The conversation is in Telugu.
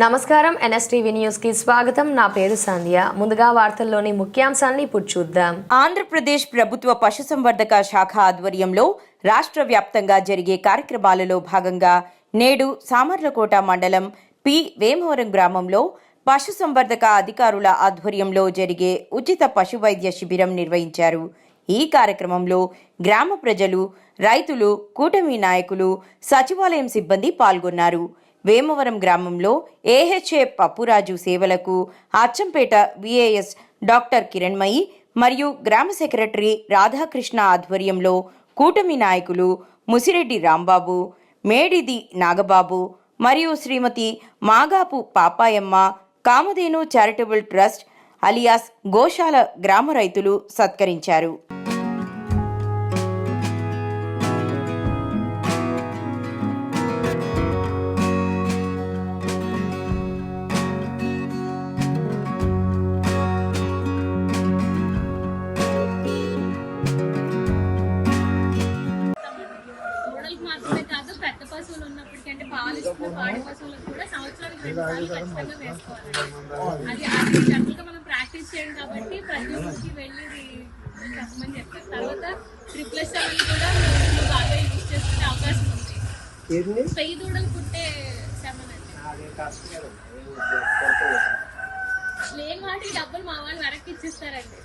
నమస్కారం ఎన్ఎస్టీవీ న్యూస్కి స్వాగతం. నా పేరు సంధ్య. ముందుగా వార్తల్లోని ముఖ్యాంశాన్ని ఇప్పుడు చూద్దాం. ఆంధ్రప్రదేశ్ ప్రభుత్వ పశుసంవర్ధక శాఖ ఆధ్వర్యంలో రాష్ట్ర వ్యాప్తంగా జరిగే కార్యక్రమాలలో భాగంగా నేడు సామర్లకోట మండలం పి. వేమవరం గ్రామంలో పశుసంవర్ధక అధికారుల ఆధ్వర్యంలో జరిగే ఉచిత పశు వైద్య శిబిరం నిర్వహించారు. ఈ కార్యక్రమంలో గ్రామ ప్రజలు రైతులు కూటమి నాయకులు సచివాలయం సిబ్బంది పాల్గొన్నారు. వేమవరం గ్రామంలో ఏహెచ్ఏ పప్పురాజు సేవలకు అచ్చంపేట విఏఎస్ డాక్టర్ కిరణ్మయి మరియు గ్రామ సెక్రటరీ రాధాకృష్ణ ఆధ్వర్యంలో కూటమి నాయకులు ముసిరెడ్డి రాంబాబు మేడిది నాగబాబు మరియు Shrimati Magapu Papayamma Kamadhenu charitable trust alias గోశాల గ్రామ రైతులు సత్కరించారు. దూడలకు మాత్రమే కాదు పెద్ద పశువులు ఉన్నప్పటికీ అంటే పాలు ఇస్తున్న పాడి పశువులకు కూడా సంవత్సరానికి రెండు సార్లు ఖచ్చితంగా వేసుకోవాలి. అది అది జనరల్గా మనం ప్రాక్టీస్ చేయం కాబట్టి ప్రతి ఊరికి వెళ్ళి చెప్పమని చెప్పారు. తర్వాత ట్రిప్లెస్ సెవెన్ కూడా బాగా యూజ్ చేసుకునే అవకాశం ఉంది. పెయ్యి దూడలు పుట్టే సెవెన్ అండి లేని వాటికి డబ్బులు మా వాళ్ళు వెనక్కి ఇచ్చిస్తారండి.